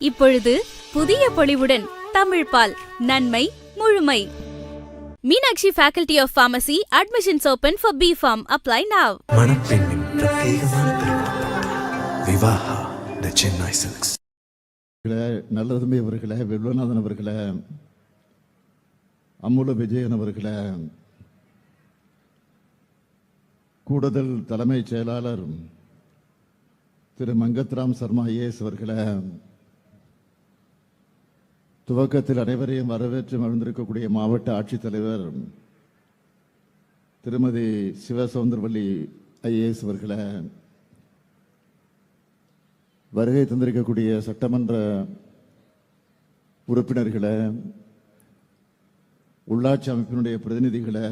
இப்பொழுது புதிய பொலிவுடன் தமிழ் பால் நன்மை முழுமை. Meenakshi faculty of pharmacy admissions open for B pharm apply now மணப்பெண்ணின் பிரத்யேகமான திருமணம் விவாஹா த சென்னை சில்க்ஸ். அவர்களே நல்லதம்பி அவர்களே வில்வநாதன் அவர்களே அமுல விஜயன் அவர்களே கூடுதல் தலைமைச் செயலாளர் திரு மங்கத்ராம் சர்மா ஐஏஎஸ் அவர்களே துவக்கத்தில் அனைவரையும் வரவேற்று மகிழ்ந்திருக்கக்கூடிய மாவட்ட ஆட்சித்தலைவர் திருமதி சிவசவுந்தரவல்லி ஐஏஎஸ் அவர்களை வருகை தந்திருக்கக்கூடிய சட்டமன்ற உறுப்பினர்களை உள்ளாட்சி அமைப்பினுடைய பிரதிநிதிகளை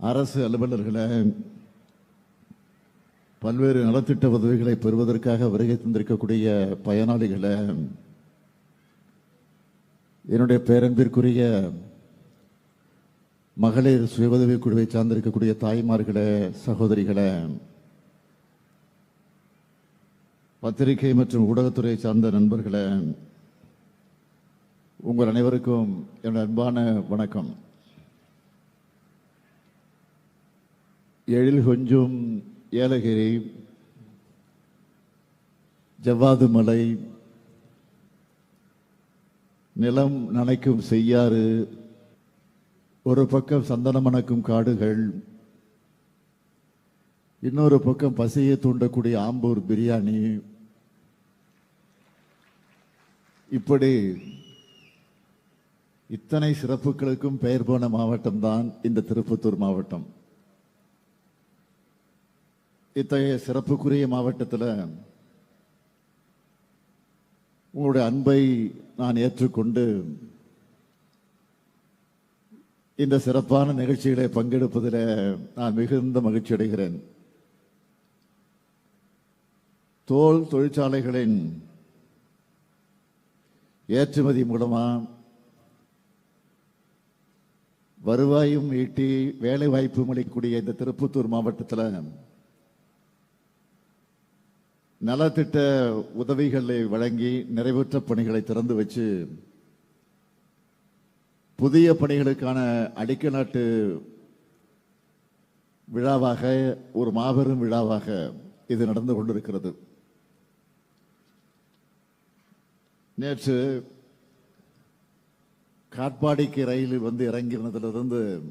அரசு அலுவலர்களை பல்வேறு நலத்திட்ட உதவிகளை பெறுவதற்காக வருகை தந்திருக்கக்கூடிய பயனாளிகளை என்னுடைய பேரன்பிற்குரிய மகளிர் சுய உதவிக் குழுவை சார்ந்திருக்கக்கூடிய தாய்மார்களே சகோதரிகளே பத்திரிகை மற்றும் ஊடகத்துறை சார்ந்த நண்பர்களே உங்கள் அனைவருக்கும் என்னுடைய அன்பான வணக்கம். எழில் கொஞ்சும் ஏலகிரி ஜவ்வாது மலை நிலம் நனைக்கும் செய்யாறு ஒரு பக்கம் சந்தனம் மணக்கும் காடுகள் இன்னொரு பக்கம் பசியை தூண்டக்கூடிய ஆம்பூர் பிரியாணி. இப்படி இத்தனை சிறப்புகளுக்கும் பெயர் போன மாவட்டம் தான் இந்த திருப்பத்தூர் மாவட்டம். இத்தகைய சிறப்புக்குரிய மாவட்டத்தில் உங்களுடைய அன்பை நான் ஏற்றுக்கொண்டு இந்த சிறப்பான நிகழ்ச்சிகளை பங்கெடுப்பதில் நான் மிகுந்த மகிழ்ச்சி அடைகிறேன். தோல் தொழிற்சாலைகளின் ஏற்றுமதி மூலமாக வருவாயும் ஈட்டி வேலை வாய்ப்பும் அளிக்கக்கூடிய இந்த திருப்பத்தூர் மாவட்டத்தில் நலத்திட்ட உதவிகளை வழங்கி நிறைவேற்ற பணிகளை திறந்து வச்சு புதிய பணிகளுக்கான அடிக்கநாட்டு விழாவாக ஒரு மாபெரும் விழாவாக இது நடந்து கொண்டிருக்கிறது. நேற்று காட்பாடிக்கு ரயில் வந்து இறங்கினதிலிருந்து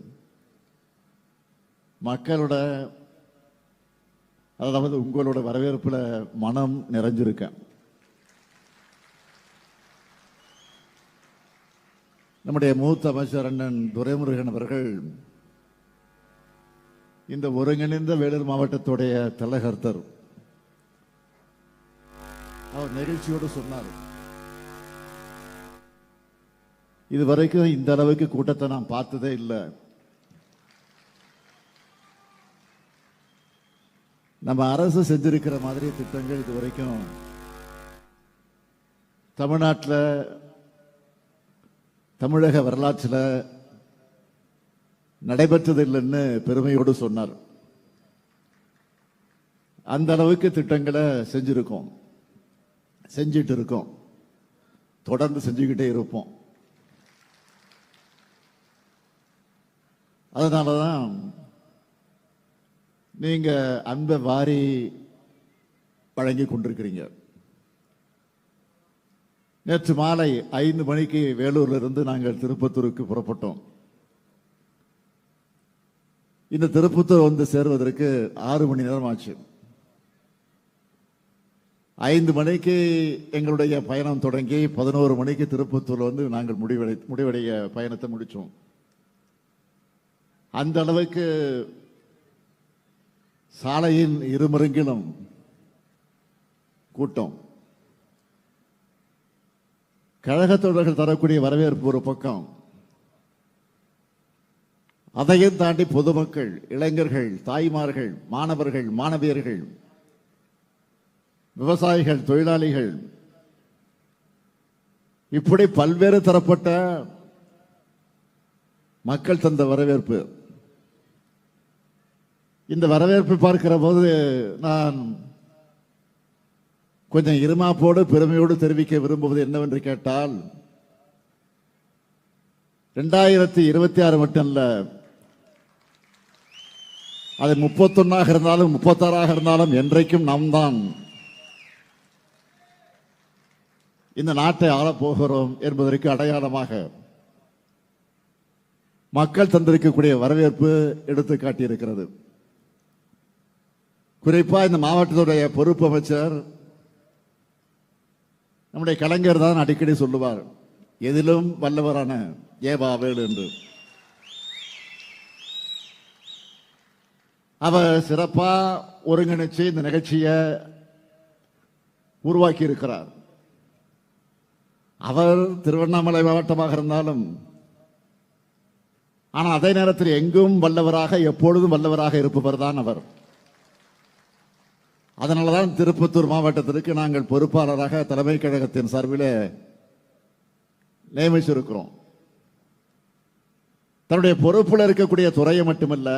மக்களோட அதாவது உங்களோட வரவேற்பில் மனம் நிறைஞ்சிருக்கேன் நம்முடைய மூத்த அமைச்சர் அண்ணன் துரைமுருகன் அவர்கள் இந்த ஒருங்கிணைந்த வேலூர் மாவட்டத்துடைய தலைகர்த்தர். அவர் நிகழ்ச்சியோடு சொன்னார். இது வரைக்கும் இந்த அளவுக்கு கூட்டத்தை நான் பார்த்ததே இல்லை. நம்ம அரசு செஞ்சிருக்கிற மாதிரி திட்டங்கள் இது வரைக்கும் தமிழ்நாட்டில் தமிழக வரலாற்றில் நடைபெற்றது இல்லைன்னு பெருமையோடு சொன்னார். அந்த அளவுக்கு திட்டங்களை செஞ்சிருக்கோம். செஞ்சிட்டு இருக்கோம். தொடர்ந்து செஞ்சுக்கிட்டே இருப்போம். அதனால தான் நீங்க அன்பை வாரி வழங்கி கொண்டிருக்கிறீங்க. நேற்று மாலை ஐந்து மணிக்கு வேலூர்ல இருந்து நாங்கள் திருப்பத்தூருக்கு புறப்பட்டோம். இந்த திருப்பத்தூர் வந்து சேர்வதற்கு ஆறு மணி நேரம் ஆச்சு. ஐந்து மணிக்கு எங்களுடைய பயணம் தொடங்கி பதினோரு மணிக்கு திருப்பத்தூர் வந்து நாங்கள் முடிவடை முடிவடைய பயணத்தை முடிச்சோம். அந்த அளவுக்கு சாலையின் இருமருங்கிலும் கூட்டம். கழகத்தோழர்கள் தரக்கூடிய வரவேற்பு ஒரு பக்கம். அதையும் தாண்டி பொதுமக்கள் இளைஞர்கள் தாய்மார்கள் மாணவர்கள் மாணவியர்கள் விவசாயிகள் தொழிலாளிகள் இப்படி பல்வேறு தரப்பட்ட மக்கள் தந்த வரவேற்பு. இந்த வரவேற்பை பார்க்கிற போது நான் கொஞ்சம் இருமாப்போடு பெருமையோடு தெரிவிக்க விரும்புவது என்னவென்று கேட்டால் ரெண்டாயிரத்தி இருபத்தி ஆறு மட்டும் இல்லை அது முப்பத்தொன்னாக இருந்தாலும் முப்பத்தாறாக இருந்தாலும் என்றைக்கும் நாம் தான் இந்த நாட்டை ஆளப் போகிறோம் என்பதற்கு அடையாளமாக மக்கள் தந்திருக்கக்கூடிய வரவேற்பு எடுத்து காட்டியிருக்கிறது குறிப்பா இந்த மாவட்டத்துடைய பொறுப்பு அமைச்சர் நம்முடைய கலைஞர் தான் அடிக்கடி சொல்லுவார் எதிலும் வல்லவரான ஏவாவேல் என்று. அவர் சிறப்பா ஒருங்கிணைச்சு இந்த நிகழ்ச்சியை உருவாக்கி இருக்கிறார் அவர் திருவண்ணாமலை மாவட்டமாக இருந்தாலும் ஆனால் அதே நேரத்தில் எங்கும் வல்லவராக எப்பொழுதும் வல்லவராக இருப்பவர் தான் அவர். அதனால தான் திருப்பத்தூர் மாவட்டத்திற்கு நாங்கள் பொறுப்பாளராக தலைமை கழகத்தின் சார்பில் நியமிச்சிருக்கிறோம். தன்னுடைய பொறுப்பில் இருக்கக்கூடிய துறையை மட்டுமல்ல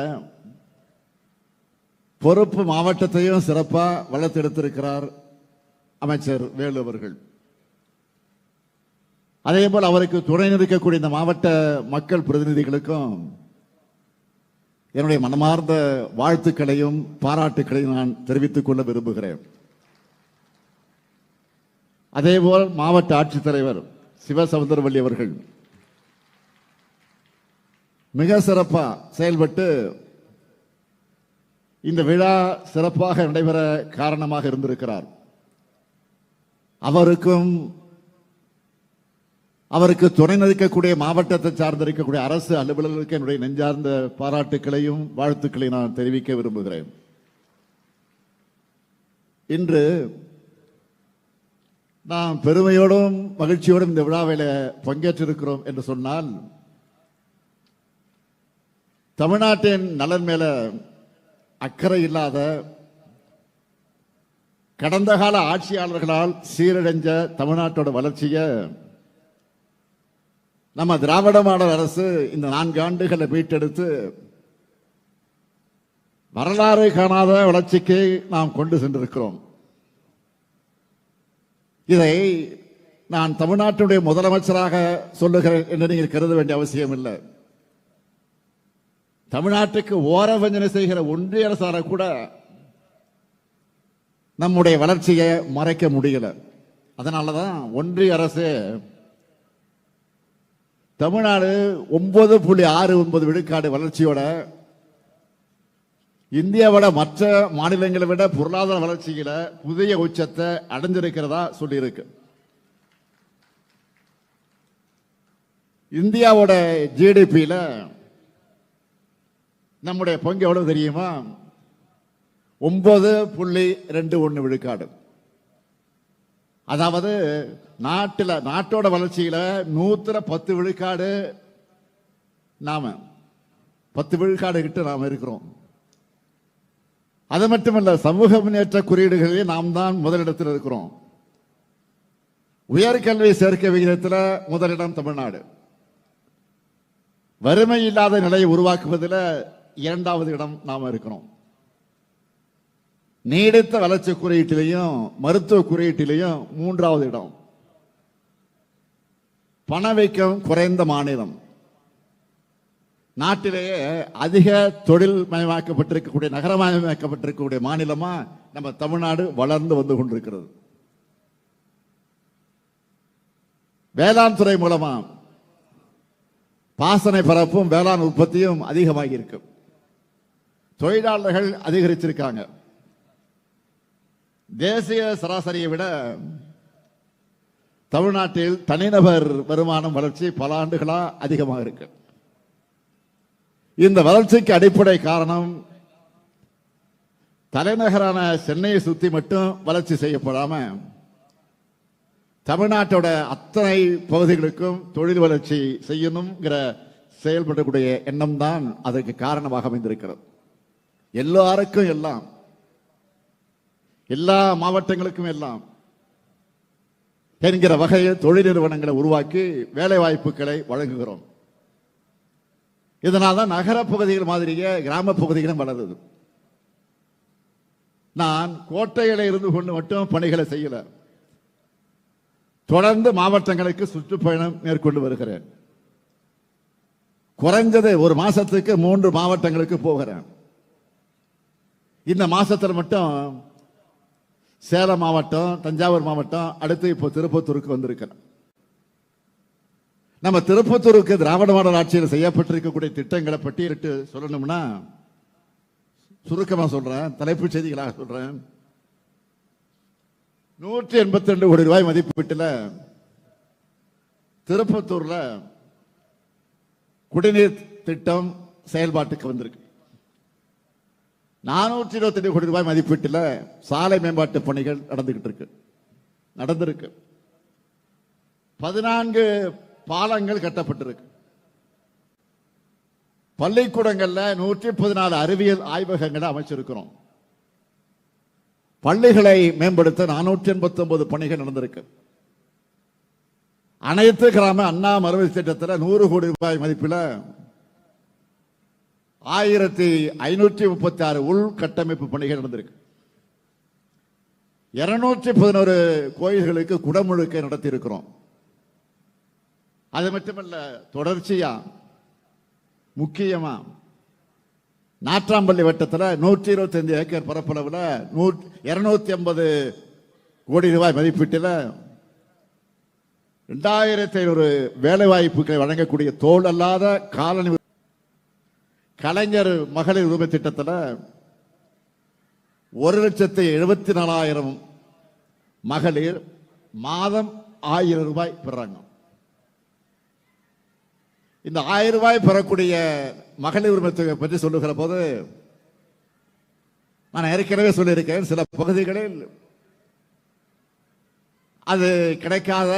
பொறுப்பு மாவட்டத்தையும் சிறப்பாக வளர்த்தெடுத்திருக்கிறார் அமைச்சர் வேலு அவர்கள். அதே போல் அவருக்கு துணை நிற்கக்கூடிய இந்த மாவட்ட மக்கள் பிரதிநிதிகளுக்கும் என்னுடைய மனமார்ந்த வாழ்த்துக்களையும் பாராட்டுக்களையும் நான் தெரிவித்துக் கொள்ள விரும்புகிறேன். அதேபோல் மாவட்ட ஆட்சித்தலைவர் சிவசமுந்தரவள்ளி அவர்கள் மிக சிறப்பாக செயல்பட்டு இந்த விழா சிறப்பாக நடைபெற காரணமாக இருந்திருக்கிறார். அவருக்கும் அவருக்கு துணை நிற்கக்கூடிய மாவட்டத்தை சார்ந்திருக்கக்கூடிய அரசு அலுவலர்களுக்கு என்னுடைய நெஞ்சார்ந்த பாராட்டுக்களையும் வாழ்த்துக்களையும் நான் தெரிவிக்க விரும்புகிறேன். இன்று நாம் பெருமையோடும் மகிழ்ச்சியோடும் இந்த விழாவில் பங்கேற்றிருக்கிறோம் என்று சொன்னால் தமிழ்நாட்டின் நலன் மேல அக்கறை இல்லாத கடந்த கால ஆட்சியாளர்களால் சீரடைஞ்ச தமிழ்நாட்டோட வளர்ச்சியை நம்ம திராவிட மாடல் அரசு இந்த நான்கு ஆண்டுகளை மீட்டெடுத்து வரலாறு காணாத வளர்ச்சிக்கு நாம் கொண்டு சென்றிருக்கிறோம். இதை நான் தமிழ்நாட்டுடைய முதலமைச்சராக சொல்லுகிறேன் என்று நீங்கள் கருத வேண்டிய அவசியம் இல்லை. தமிழ்நாட்டுக்கு ஓரவஞ்சனை செய்கிற ஒன்றிய அரசார கூட நம்முடைய வளர்ச்சியை மறைக்க முடியல. அதனாலதான் ஒன்றிய அரசு தமிழ்நாடு ஒன்பது புள்ளி ஆறு ஒன்பது விழுக்காடு வளர்ச்சியோட இந்தியாவோட மற்ற மாநிலங்களை விட பொருளாதார வளர்ச்சியில புதிய உச்சத்தை அடைஞ்சிருக்கிறதா சொல்லியிருக்கு. இந்தியாவோட ஜிடிபியில நம்முடைய பங்கு எவ்வளவு தெரியுமா? ஒன்பது புள்ளி ரெண்டு ஒன்று விழுக்காடு. அதாவது நாட்டில் நாட்டோட வளர்ச்சியில் நூத்துல பத்து விழுக்காடு நாம பத்து விழுக்காடு கிட்ட நாம் இருக்கிறோம். அது மட்டுமல்ல சமூக முன்னேற்ற குறியீடுகளில் நாம் தான் முதலிடத்தில் இருக்கிறோம். உயர்கல்வி சேர்க்கை விகிதத்தில் முதலிடம் தமிழ்நாடு. வறுமை இல்லாத நிலையை உருவாக்குவதில் இரண்டாவது இடம் நாம் இருக்கிறோம். நீடித்த வளர்ச்சி குறியீட்டிலையும் மருத்துவ குறியீட்டிலையும் மூன்றாவது இடம். பணவீக்கம் குறைந்த மாநிலம். நாட்டிலேயே அதிக தொழில் மயமாக்கப்பட்டிருக்கக்கூடிய நகரமயமாக்கப்பட்டிருக்கக்கூடிய மாநிலமா நம்ம தமிழ்நாடு வளர்ந்து வந்து கொண்டிருக்கிறது. வேளாண் துறை மூலமா பாசனை பரப்பும் வேளாண் உற்பத்தியும் அதிகமாகி இருக்கு தொழிலாளர்கள் அதிகரிச்சிருக்காங்க. தேசிய சராசரியை விட தமிழ்நாட்டில் தனிநபர் வருமானம் வளர்ச்சி பல ஆண்டுகளா அதிகமாக இருக்கு. இந்த வளர்ச்சிக்கு அடிப்படை காரணம் தலைநகரான சென்னையை சுத்தி மட்டும் வளர்ச்சி செய்யப்படாம தமிழ்நாட்டோட அத்தனை பகுதிகளுக்கும் தொழில் வளர்ச்சி செய்யணுங்கிற செயல்படக்கூடிய எண்ணம் தான் அதற்கு காரணமாக அமைந்திருக்கிறது. எல்லாருக்கும் எல்லாம் எல்லா மாவட்டங்களுக்கும் எல்லாம் என்கிற வகையில் தொழில் நிறுவனங்களை உருவாக்கி வேலை வாய்ப்புகளை வழங்குகிறோம். இதனால் தான் நகர பகுதிகள் மாதிரியே கிராம பகுதிகளும் வளருது. நான் கோட்டையில இருந்து கொண்டு மட்டும் பணிகளை செய்யல. தொடர்ந்து மாவட்டங்களுக்கு சுற்றுப்பயணம் மேற்கொண்டு வருகிறேன். குறைஞ்சது ஒரு மாசத்துக்கு மூன்று மாவட்டங்களுக்கு போகிறேன். இந்த மாசத்தில் மட்டும் சேலம் மாவட்டம் தஞ்சாவூர் மாவட்டம் அடுத்து இப்போ திருப்பத்தூருக்கு வந்திருக்கிறோம் நம்ம திருப்பத்தூருக்கு திராவிட மாடல் ஆட்சியில் செய்யப்பட்டிருக்கக்கூடிய திட்டங்களை பட்டியலிட்டு சொல்லணும்னா சுருக்கமாக சொல்றேன் தலைப்புச் செய்திகளாக சொல்றேன். நூற்றி எண்பத்தி ரெண்டு கோடி ரூபாய் மதிப்பீட்டில் திருப்பத்தூர்ல குடிநீர் திட்டம் செயல்பாட்டுக்கு வந்திருக்கு. நானூற்றி இருபத்தி ரெண்டு கோடி ரூபாய் மதிப்பீட்டில் சாலை மேம்பாட்டு பணிகள் நடந்துகிட்டு இருக்கு. நடந்திருக்கு. பதினான்கு பாலங்கள் கட்டப்பட்டிருக்கு. பள்ளிக்கூடங்களில் நூற்றி பதினாலு அறிவியல் ஆய்வகங்களை அமைச்சிருக்கிறோம். பள்ளிகளை மேம்படுத்த நானூற்றி எண்பத்தி ஒன்பது பணிகள் நடந்திருக்கு. அனைத்து கிராம அண்ணா மறுவழி திட்டத்தில் நூறு கோடி ரூபாய் மதிப்பில் ஆயிரத்தி ஐநூற்றி முப்பத்தி ஆறு உள்கட்டமைப்பு பணிகள் நடந்திருக்கு. இருநூற்றி பதினோரு கோயில்களுக்கு குடமுழுக்கை நடத்தி இருக்கிறோம் அது மட்டுமல்ல தொடர்ச்சியா முக்கியமா நாற்றாம்பள்ளி வட்டத்தில் நூற்றி இருபத்தி ஏக்கர் பரப்பளவில் இருநூத்தி ஐம்பது கோடி ரூபாய் மதிப்பீட்டில் ரெண்டாயிரத்தி ஐநூறு வேலை வாய்ப்புகளை வழங்கக்கூடிய தோல் அல்லாத காலனி கலைஞர் மகளிர் உரிமை திட்டத்தில் ஒரு லட்சத்தி எழுபத்தி நாலாயிரம் மகளிர் மாதம் ஆயிரம் ரூபாய் பெறாங்க. இந்த ஆயிரம் ரூபாய் பெறக்கூடிய மகளிர் உரிமை தொகை பற்றி சொல்லுகிற போது நான் ஏற்கனவே சொல்லியிருக்கேன் சில பகுதிகளில் அது கிடைக்காத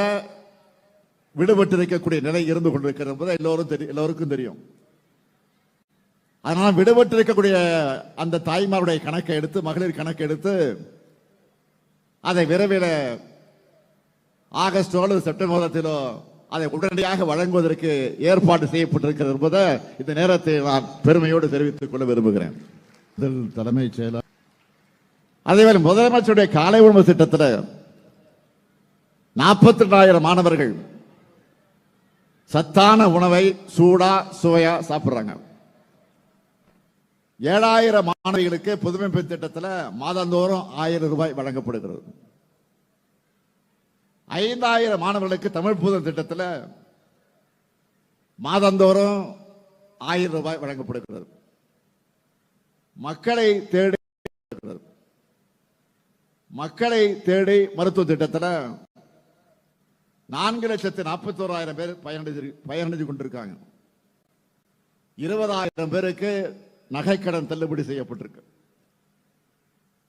விடுபட்டு இருக்கக்கூடிய நிலை இருந்து கொண்டிருக்கிறது என்பது எல்லோரும் தெரியும் எல்லோருக்கும் தெரியும். அதனால விடுபட்டு இருக்கக்கூடிய அந்த தாய்மாருடைய கணக்கை எடுத்து மகளிர் கணக்கை எடுத்து அதை விரைவில் ஆகஸ்டோ அல்லது செப்டம்பர் மாதத்திலோ அதை உடனடியாக வழங்குவதற்கு ஏற்பாடு செய்யப்பட்டிருக்கிறது என்பதை இந்த நேரத்தை நான் பெருமையோடு தெரிவித்துக் கொள்ள விரும்புகிறேன். தலைமைச் செயலர் அதேவேளை முதலமைச்சருடைய காலை உணவு திட்டத்தில் நாற்பத்தி ரெண்டாயிரம் மாணவர்கள் சத்தான உணவை சூடா சுவையா சாப்பிடுறாங்க. ஏழாயிரம் மாணவிகளுக்கு புதுமை பெண் திட்டத்தில் மாதந்தோறும் ஆயிரம் ரூபாய் வழங்கப்படுகிறது. ஐந்தாயிரம் மாணவர்களுக்கு தமிழ் புதன் திட்டத்தில் மாதந்தோறும் ஆயிரம் ரூபாய் வழங்கப்படுகிறது. மக்களை தேடி மக்களை தேடி மருத்துவ திட்டத்தில் நான்கு லட்சத்து நாற்பத்தோராயிரம் பேர் பயனடைஞ்சு பயனடைஞ்சு கொண்டிருக்காங்க. இருபதாயிரம் பேருக்கு நகைக்கடன் தள்ளுபடி செய்யப்பட்டிருக்கு.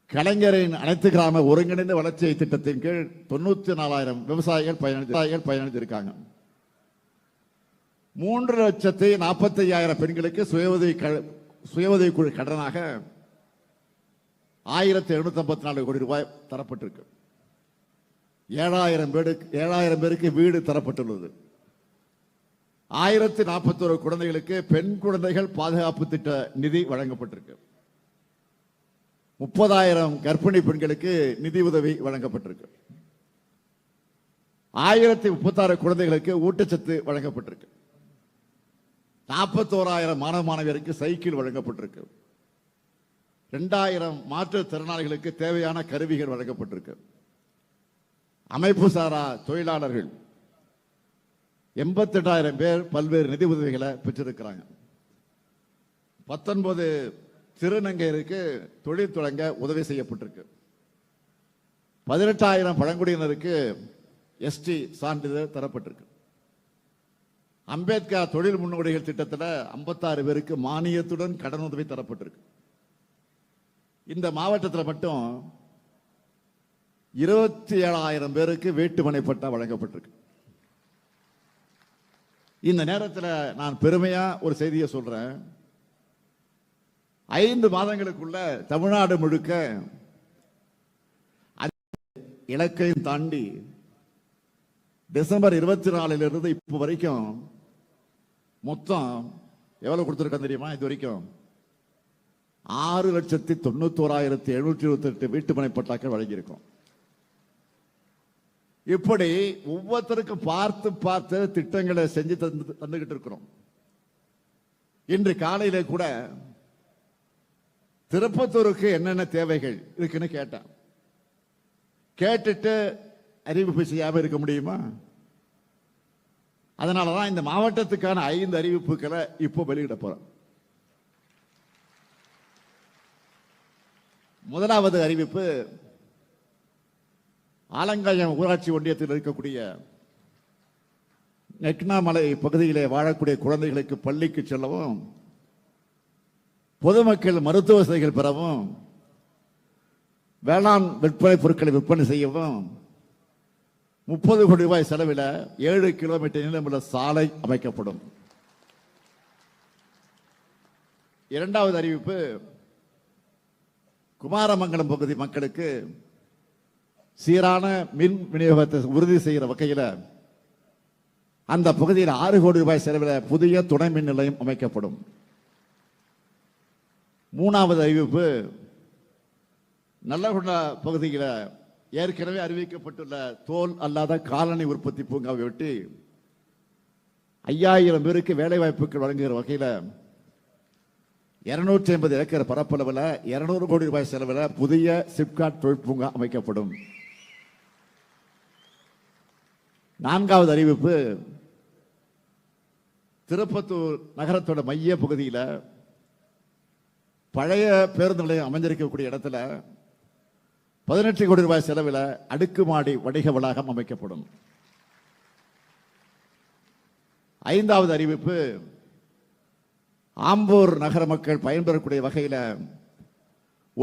கலைஞரின் அனைத்து கிராம ஒருங்கிணைந்த வளர்ச்சி திட்டத்தின் கீழ் தொண்ணூத்தி நாலாயிரம் விவசாயிகள் பயனடைந்து பயனடைந்திருக்காங்க. மூன்று லட்சத்தி நாற்பத்தி ஐயாயிரம் பெண்களுக்கு சுயஉதவி க- சுயஉதவி குழு கடனாக ஆயிரத்தி எழுநூத்தி ஐம்பத்தி நாலு கோடி ரூபாய் தரப்பட்டிருக்கு. ஏழாயிரம் பேருக்கு ஏழாயிரம் பேருக்கு வீடு தரப்பட்டுள்ளது. ஆயிரத்தி நாற்பத்தோரு குழந்தைகளுக்கு பெண் குழந்தைகள் பாதுகாப்பு திட்ட நிதி வழங்கப்பட்டிருக்கு. முப்பதாயிரம் கர்ப்பிணி பெண்களுக்கு நிதி உதவி வழங்கப்பட்டிருக்கு. ஆயிரத்தி முப்பத்தாறு குழந்தைகளுக்கு ஊட்டச்சத்து வழங்கப்பட்டிருக்கு. நாற்பத்தோராயிரம் மாணவ மாணவியருக்கு சைக்கிள் வழங்கப்பட்டிருக்கு. ரெண்டாயிரம் மாற்றுத்திறனாளிகளுக்கு தேவையான கருவிகள் வழங்கப்பட்டிருக்கு. அமைப்பு சாரா தொழிலாளர்கள் எண்பத்தெட்டாயிரம் பேர் பல்வேறு நிதி உதவிகளை பெற்றிருக்கிறாங்க. பத்தொன்பது திருநங்கையருக்கு தொழில் தொடங்க உதவி செய்யப்பட்டிருக்கு. பதினெட்டாயிரம் பழங்குடியினருக்கு எஸ்டி சான்றிதழ் தரப்பட்டிருக்கு. அம்பேத்கர் தொழில் முன்னோடிகள் திட்டத்தில் ஐம்பத்தாறு பேருக்கு மானியத்துடன் கடன் உதவி தரப்பட்டிருக்கு. இந்த மாவட்டத்தில் மட்டும் இருபத்தி ஏழாயிரம் பேருக்கு வீட்டுமனை பட்டா வழங்கப்பட்டிருக்கு. இந்த நேரத்தில் நான் பெருமையா ஒரு செய்தியை சொல்றேன். ஐந்து மாதங்களுக்குள்ள தமிழ்நாடு முழுக்க இலக்கையும் தாண்டி டிசம்பர் இருபத்தி நாலுலேருந்து இப்போ வரைக்கும் மொத்தம் எவ்வளவு கொடுத்துருக்கோம் தெரியுமா? இது வரைக்கும் ஆறு லட்சத்தி தொண்ணூத்தோராயிரத்தி எழுநூற்றி இருபத்தி எட்டு வீட்டுமனை பட்டாக்கள் வழங்கியிருக்கோம். இப்படி ஒவ்வொருத்தருக்கும் பார்த்து பார்த்து திட்டங்களை செஞ்சு தந்து தந்துகிட்டு இருக்கிறோம். இன்று காலையில கூட திருப்பத்தூருக்கு என்னென்ன தேவைகள் இருக்குன்னு கேட்டேன். கேட்டுட்டு அறிவிப்பு செய்யாம இருக்க முடியுமா? அதனாலதான் இந்த மாவட்டத்துக்கான ஐந்து அறிவிப்புகளை இப்போ வெளியிட போறோம். முதலாவது அறிவிப்பு ஆலங்காயம் ஊராட்சி ஒன்றியத்தில் இருக்கக்கூடிய நெக்னாமலை பகுதியிலே வாழக்கூடிய குழந்தைகளுக்கு பள்ளிக்கு செல்லவும் பொதுமக்கள் மருத்துவ வசதிகள் பெறவும் வேளாண் விற்பனை பொருட்களை விற்பனை செய்யவும் முப்பது கோடி ரூபாய் செலவில் ஏழு கிலோமீட்டர் நீளமுள்ள சாலை அமைக்கப்படும். இரண்டாவது அறிவிப்பு குமாரமங்கலம் பகுதி மக்களுக்கு சீரான மின் விநியோகத்தை உறுதி செய்கிற வகையில் அந்த பகுதியில் ஆறு கோடி ரூபாய் செலவில் புதிய துணை மின் நிலையம் அமைக்கப்படும். மூணாவது அறிவிப்பு நல்லகுண்டா பகுதியில் ஏற்கனவே அறிவிக்கப்பட்டுள்ள தோல் அல்லாத காலனி உற்பத்தி பூங்காவை ஒட்டி ஐயாயிரம் பேருக்கு வேலை வாய்ப்புகள் வழங்குகிற வகையில் இருநூற்றி ஐம்பது ஏக்கர் பரப்பளவில் இருநூறு கோடி ரூபாய் செலவில் புதிய சிப்காட் தொழில் பூங்கா அமைக்கப்படும். நான்காவது அறிவிப்பு திருப்பத்தூர் நகரத்தோட மைய பகுதியில் பழைய பேருந்து நிலையம் அமைஞ்சிருக்கக்கூடிய இடத்துல பதினெட்டு கோடி ரூபாய் செலவில் அடுக்குமாடி வணிக வளாகம் அமைக்கப்படும். ஐந்தாவது அறிவிப்பு ஆம்பூர் நகர மக்கள் பயன்பெறக்கூடிய வகையில்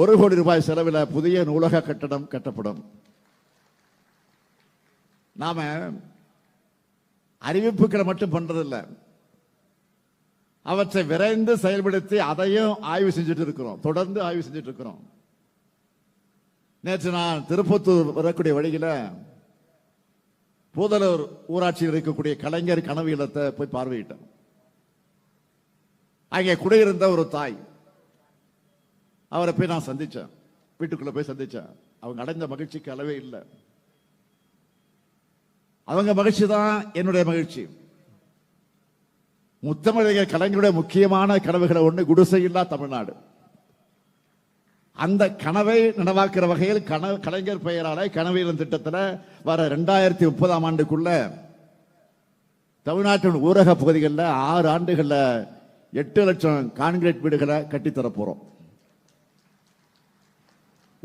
ஒரு கோடி ரூபாய் செலவில் புதிய நூலக கட்டடம் கட்டப்படும். நாம அறிவிப்புகளை மட்டும் பண்றதில்ல. அவற்றை விரைந்து செயல்படுத்தி அதையும் ஆய்வு செஞ்சுட்டு இருக்கிறோம். தொடர்ந்து ஆய்வு செஞ்சுட்டு இருக்கிறோம். நேற்று நான் திருப்பத்தூர் வரக்கூடிய வழியில பூதலூர் ஊராட்சியில் இருக்கக்கூடிய கலைஞர் கனவு இல்லத்தை போய் பார்வையிட்டேன். அங்கே குடியிருந்த ஒரு தாய் அவரை போய் நான் சந்திச்சேன். வீட்டுக்குள்ளே போய் சந்திச்சேன். அவங்க அடைந்த மகிழ்ச்சிக்கு அளவே இல்லை. அவங்க மகிழ்ச்சி தான் என்னுடைய மகிழ்ச்சி. முத்தமிழக கலைஞருடைய முக்கியமான கனவுகளை ஒண்ணு குடிசையில்லா தமிழ்நாடு. அந்த கனவை நனவாக்குற வகையில் கனவு கலைஞர் பெயரால கனவீரன் திட்டத்தில் வர ரெண்டாயிரத்தி முப்பதாம் ஆண்டுக்குள்ள தமிழ்நாட்டின் ஊரக பகுதிகளில் ஆறு ஆண்டுகளில் எட்டு லட்சம் கான்கிரீட் வீடுகளை கட்டித்தர போறோம்.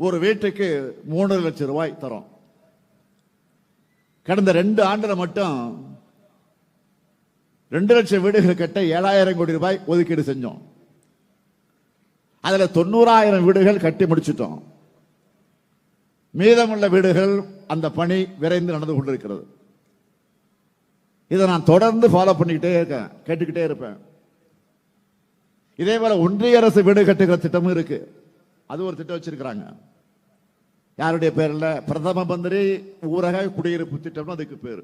ஒரு வீட்டுக்கு மூணு லட்சம் ரூபாய் தரோம். கடந்த ரெண்டு ஆண்டுல மட்டும் ரெண்டு லட்சம் வீடுகள் கட்ட ஏழாயிரம் கோடி ரூபாய் ஒதுக்கீடு செஞ்சோம். அதுல தொண்ணூறாயிரம் வீடுகள் கட்டி முடிச்சிட்டோம். மீதமுள்ள வீடுகள் அந்த பணி விரைந்து நடந்து கொண்டிருக்கிறது. இதை நான் தொடர்ந்து ஃபாலோ பண்ணிக்கிட்டே இருக்கேன் கேட்டுக்கிட்டே இருப்பேன். இதே போல ஒன்றிய அரசு வீடு கட்டுகிற திட்டமும் இருக்கு. அது ஒரு திட்டம் வச்சிருக்கிறாங்க. யாருடைய பேரில்? பிரதம மந்திரி ஊரக குடியிருப்பு திட்டம்னு அதுக்கு பேர்.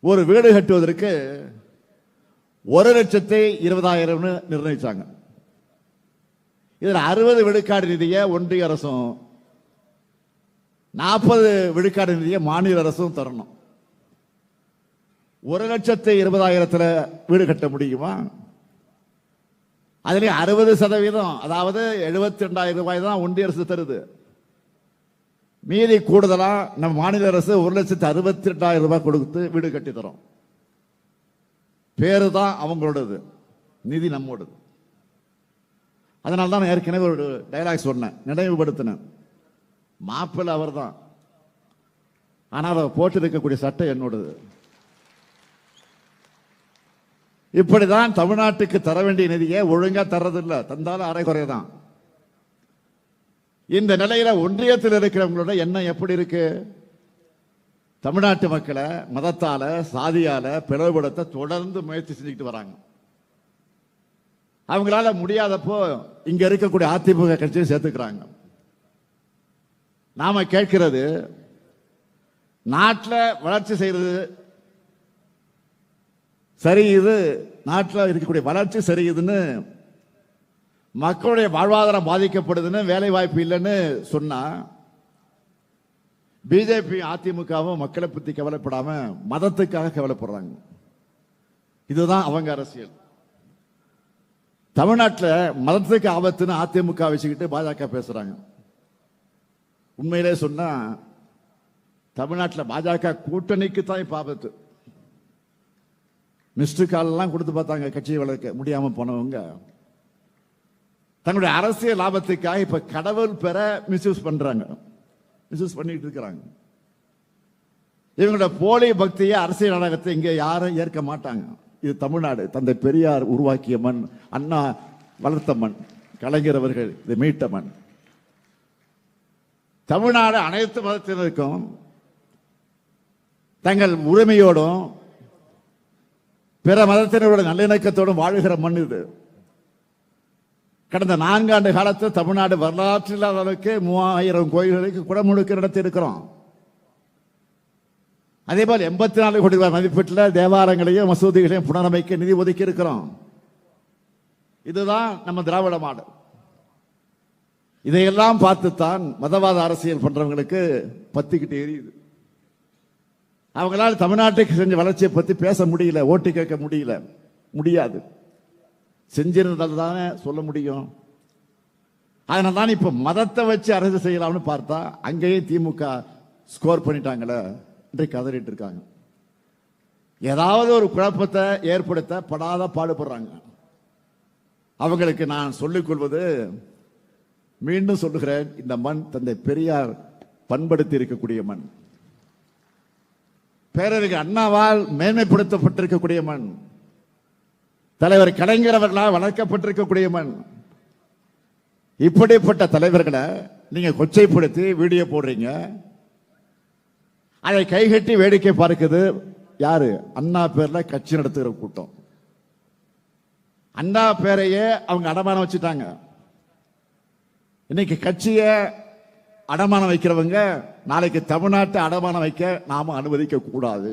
ஒரு வீடு கட்டுவதற்கு ஒரு லட்சத்தி இருபதாயிரம்னு நிர்ணயிச்சாங்க. இதில் அறுபது விழுக்காடு நிதியை ஒன்றிய அரசும் நாற்பது விழுக்காடு நிதியை மாநில அரசும் தரணும். ஒரு லட்சத்தி இருபதாயிரத்தில் வீடு கட்ட முடியுமா? அதுலேயும் அறுபது சதவீதம் அதாவது எழுபத்தி ரெண்டாயிரம் ரூபாய் தான் ஒன்றிய அரசு தருது. மீதி கூடுதலா நம்ம மாநில அரசு ஒரு லட்சத்து அறுபத்தி ரெண்டாயிரம் ரூபாய் கொடுத்து வீடு கட்டி தரோம். பேரு தான் அவங்களோடது. நிதி நம்மோடது. அதனால தான் நான் ஏற்கனவே ஒரு டைலாக் சொன்னேன். நினைவுபடுத்தினேன். மாப்பிள்ளை அவர் தான் ஆனால் அவர் போட்டிருக்கக்கூடிய சட்டை என்னோடது. இப்படிதான் தமிழ்நாட்டுக்கு தர வேண்டிய நிதியை ஒழுங்கா தர்றதில்ல. தந்தாலும் அரைகுறை தான் இந்த நிலையில ஒன்றியத்தில் இருக்கிறவங்களோட எண்ணம் எப்படி இருக்கு? தமிழ்நாட்டு மக்களை மதத்தால சாதியால பிளவுபடுத்த தொடர்ந்து முயற்சி செஞ்சுக்கிட்டு வராங்க. அவங்களால முடியாதப்போ இங்க இருக்கக்கூடிய அதிமுக கட்சியை சேர்த்துக்கிறாங்க. நாம கேட்கிறது நாட்டில் வளர்ச்சி செய்யறது சரி இது நாட்டில் இருக்கக்கூடிய வளர்ச்சி சரியுதுன்னு மக்களுடைய வாழ்வாதாரம் பாதிக்கப்படுதுன்னு வேலை வாய்ப்பு இல்லைன்னு சொன்னா பிஜேபி அதிமுகவும் மக்களை பத்தி கவலைப்படாம மதத்துக்காக கவலைப்படுறாங்க. இதுதான் அவங்க அரசியல். தமிழ்நாட்டில் மதத்துக்கு ஆபத்துன்னு அதிமுக வச்சுக்கிட்டு பாஜக பேசுறாங்க. உண்மையிலே சொன்னா தமிழ்நாட்டில் பாஜக கூட்டணிக்கு தான் இப்ப ஆபத்து. மிஸ்டு கால் எல்லாம் கொடுத்து பார்த்தாங்க கட்சியை வளர்க்க முடியாம போனவங்க. தங்களுடைய அரசியல் லாபத்துக்காக இப்ப கடவுள் பெற மிஸ்யூஸ் பண்றாங்க. மிஸ்யூஸ் பண்ணிட்டு இருக்கிறாங்க. இவங்களோட போலி பக்தியை அரசியல் நாடகத்தை இங்க யாரும் ஏற்க மாட்டாங்க. இது தமிழ்நாடு. தந்தை பெரியார் உருவாக்கிய மண் அண்ணா வளர்த்த மண் கலைஞர் அவர்கள் இதை மீட்ட மண். தமிழ்நாடு அனைத்து மதத்தினருக்கும் தங்கள் உரிமையோடும் பிற மதத்தினரோட நல்லிணக்கத்தோடும் வாழ்கிற மண் இது. கடந்த நான்காண்டு காலத்தில் தமிழ்நாடு வரலாற்று இல்லாத அளவுக்கு மூவாயிரம் கோயில்களுக்கு குடமுழுக்கு நடத்தி இருக்கிறோம் அதே போல் எண்பத்தி நாலு கோடி ரூபாய் மதிப்பீட்டில் தேவாலயங்களையும் மசூதிகளையும் புனரமைக்க நிதி ஒதுக்கி இருக்கிறோம் இதுதான் நம்ம திராவிட மாடல். இதையெல்லாம் பார்த்துத்தான் மதவாத அரசியல் பண்றவங்களுக்கு பத்திக்கிட்டு எரியுது. அவங்களால் தமிழ்நாட்டுக்கு செஞ்ச வளர்ச்சியை பத்தி பேச முடியல ஓட்டு கேட்க முடியல முடியாது. செஞ்சிருந்தால் தானே சொல்ல முடியும். அதனால தான் இப்போ மதத்தை வச்சு அரசு செய்யலாம்னு பார்த்தா அங்கேயே திமுக ஸ்கோர் பண்ணிட்டாங்களே என்று கதறிட்டு இருக்காங்க ஏதாவது ஒரு குழப்பத்தை ஏற்படுத்த படாத பாடுபடுறாங்க. அவங்களுக்கு நான் சொல்லிக்கொள்வது மீண்டும் சொல்லுகிறேன் இந்த மண் தந்தை பெரியார் பண்படுத்தி இருக்கக்கூடிய மண். பேரறிஞர் அண்ணாவால் மேன்மைப்படுத்தப்பட்டிருக்கக்கூடிய மண். தலைவர் கலைஞர் அவர்களால் வளர்க்கப்பட்டிருக்கக்கூடிய மண். இப்படிப்பட்ட தலைவர்களை நீங்க கொச்சைப்படுத்தி வீடியோ போடுறீங்க. அதை கைகட்டி வேடிக்கை பார்க்குது யாரு? அண்ணா பேர்ல கட்சி நடத்துகிற கூட்டம். அண்ணா பேரையே அவங்க அடமானம் வச்சுட்டாங்க. இன்னைக்கு கட்சியை அடமானம் வைக்கிறவங்க நாளைக்கு தமிழ்நாட்டை அடமானம் வைக்க நாம அனுமதிக்க கூடாது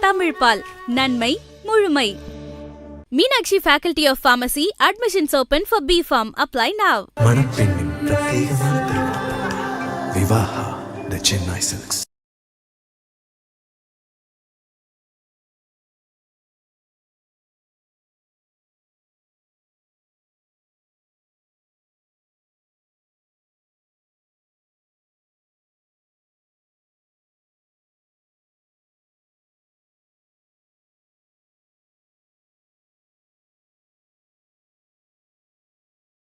தமிழ்பால் நன்மை முழுமை. Meenakshi faculty of pharmacy admissions open for B pharm apply now மணப்பெண்ணின் பிரத்யேகமான திருமணம். விவாஹா த சென்னை சில்க்ஸ்